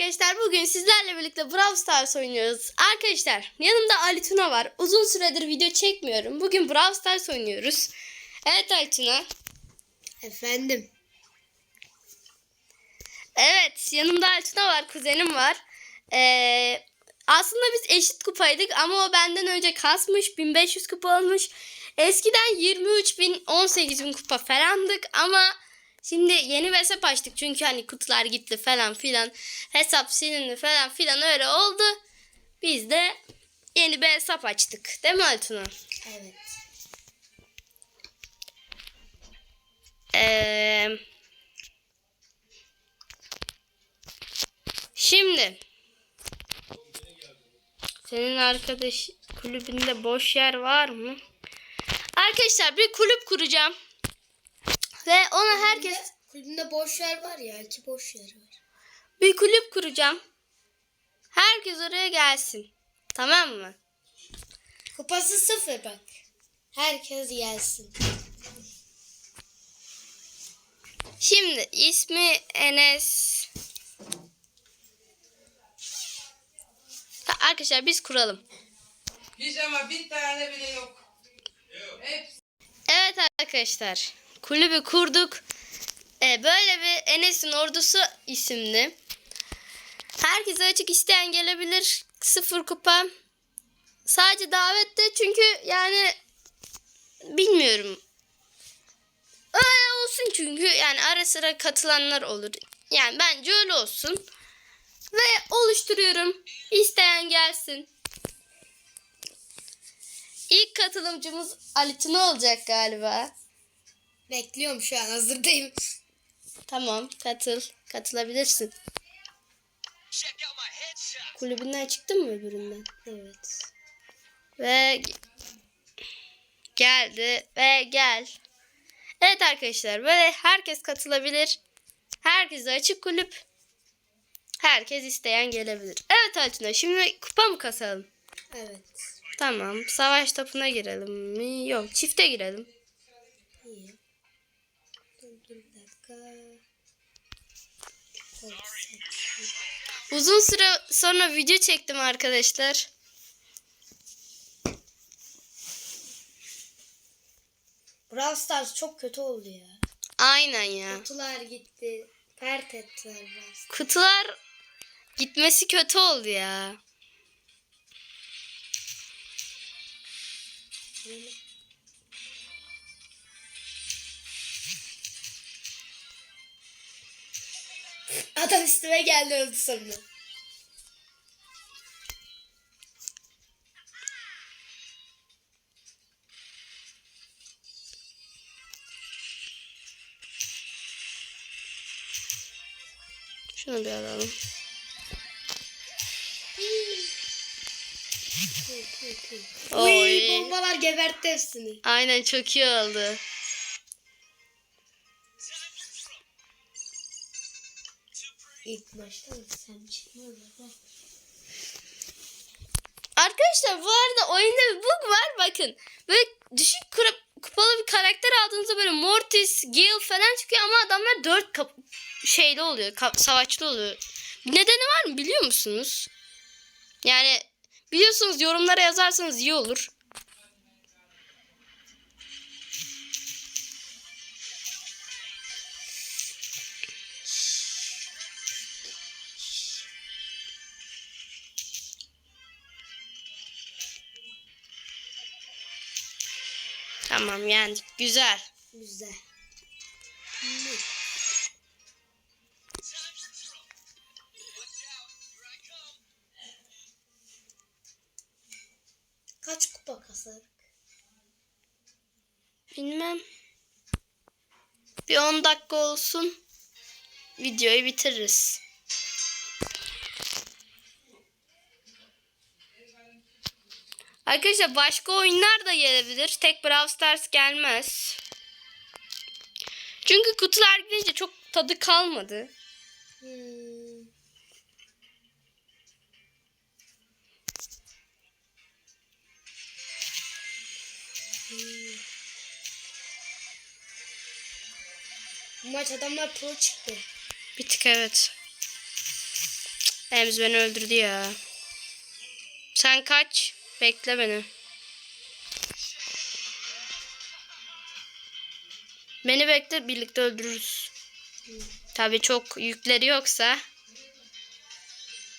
arkadaşlar bugün sizlerle birlikte Brawl Stars oynuyoruz. Arkadaşlar yanımda Ali Tuna var. Uzun süredir video çekmiyorum. Bugün Brawl Stars oynuyoruz. Evet Ali Tuna. Efendim. Evet yanımda Ali Tuna var. Kuzenim var. Ee, aslında biz eşit kupaydık ama o benden önce kasmış. 1500 kupa olmuş. Eskiden 23 bin 18 bin kupa falandık ama şimdi yeni bir hesap açtık. Çünkü hani kutular gitti falan filan. Hesap silindi falan filan öyle oldu. Biz de yeni bir hesap açtık. Değil mi Ali Tuna? Evet. Ee, şimdi senin arkadaş kulübünde boş yer var mı? Arkadaşlar bir kulüp kuracağım. Ve ona herkes Kulübünde boş yer var ya. iki boş yer var. bir kulüp kuracağım. Herkes oraya gelsin. Tamam mı? Kupası sıfır bak. Herkes gelsin. Şimdi ismi Enes. Arkadaşlar biz kuralım. Hiç ama bir tane bile yok. Hepsi Evet arkadaşlar. Kulübü kurduk. Ee, böyle bir Enes'in Ordusu isimli. Herkese açık isteyen gelebilir. Sıfır kupa. Sadece davette çünkü yani bilmiyorum. Öyle olsun çünkü yani ara sıra katılanlar olur. Yani bence öyle olsun. Ve oluşturuyorum. İsteyen gelsin. İlk katılımcımız Ali Tuna olacak galiba. Bekliyorum şu an hazırdayım. Tamam katıl. Katılabilirsin. Kulübünden çıktın mı öbüründen? Evet. Ve ge- geldi ve gel. Evet arkadaşlar böyle herkes katılabilir. Herkese açık kulüp. Herkes isteyen gelebilir. Evet Altuna şimdi kupa mı kasalım? Evet. Tamam. Savaş topuna girelim mi? Yok çifte girelim. Uzun süre sonra video çektim arkadaşlar. Brawl Stars çok kötü oldu ya. Aynen ya. Kutular gitti. Pert ettiler Brawl Stars. Kutular gitmesi kötü oldu ya. Adam üstüme geldi öldü sonunda. Şunu bir alalım. Uy, Oy. bombalar gebertti hepsini. Aynen çok iyi oldu. İlk mı sen çıkmadın? ha? Arkadaşlar bu arada oyunda bir bug var bakın. Böyle düşük kupalı bir karakter aldığınızda böyle Mortis, Gale falan çıkıyor ama adamlar dört kap- şeyli oluyor. kap- savaşçı oluyor. Bir nedeni var mı biliyor musunuz? Yani biliyorsunuz yorumlara yazarsanız iyi olur. Tamam yani güzel. Güzel. Kaç kupa kasar? Bilmem. Bir 10 dakika olsun. Videoyu bitiririz. Arkadaşlar başka oyunlar da gelebilir. Tek Brawl Stars gelmez. Çünkü kutular gidince çok tadı kalmadı. Hmm. Hmm. Maç adamlar pro çıktı. Bir tık evet. Ems beni öldürdü ya. Sen kaç. Bekle beni. Beni bekle birlikte öldürürüz. Tabii çok yükleri yoksa.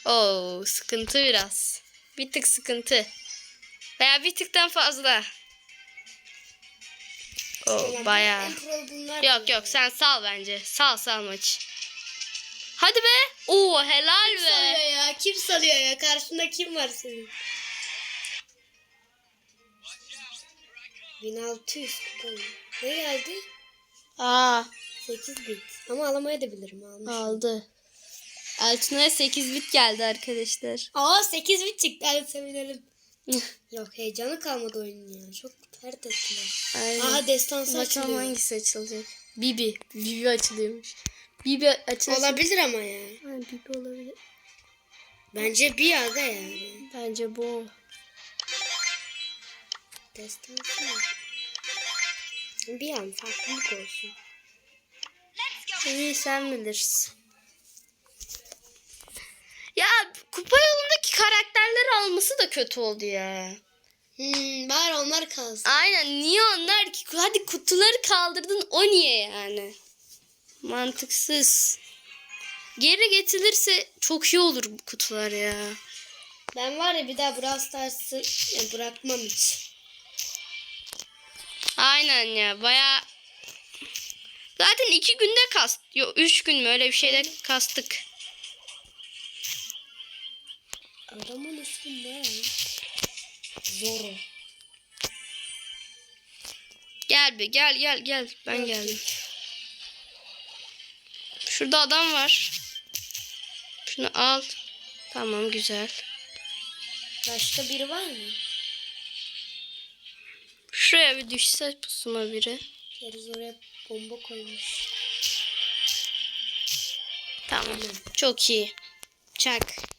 Oo sıkıntı biraz. Bir tık sıkıntı. Veya bir tıktan fazla. Oo bunlar. Yok yok sen sal bence. Sal sal maçı. Hadi be. Oo helal Kim salıyor be. ya? Kim salıyor ya? Karşında kim var senin? 1600 kupon. Ne geldi? Aa 8 bit. Ama alamaya da bilirim almış. aldı. Altuna'ya 8 bit geldi arkadaşlar. Aa 8 bit çıktı. Hadi sevinelim. Yok heyecanı kalmadı oyunun ya. Çok pert ettiler. Aynen. Aha destansı Bakalım açılıyor. hangisi açılacak. Bibi. Bibi açılıyormuş. Bibi açılacak. Olabilir ama ya. Ha, Bibi olabilir. Bence bir aga yani. Bence bu. Destansı mı? Bir an farklılık olsun. İyi sen bilirsin. Ya kupa yolundaki karakterleri alması da kötü oldu ya. Hmm, bari onlar kalsın. Aynen niye onlar ki? Hadi kutuları kaldırdın o niye yani? Mantıksız. Geri getirilirse çok iyi olur bu kutular ya. Ben var ya bir daha Brawl Stars'ı bırakmam hiç. Aynen ya baya... Zaten iki günde kast. Yok üç gün mü öyle bir şeyde kastık. Adamın ismi ne? Zoro. Gel bir gel gel gel. Ben geldim. Şurada adam var. Şunu al. Tamam güzel. Başka biri var mı? Şuraya bir düşse pusuma biri. Keriz oraya bomba koymuş. Tamam. Çok iyi. Çak.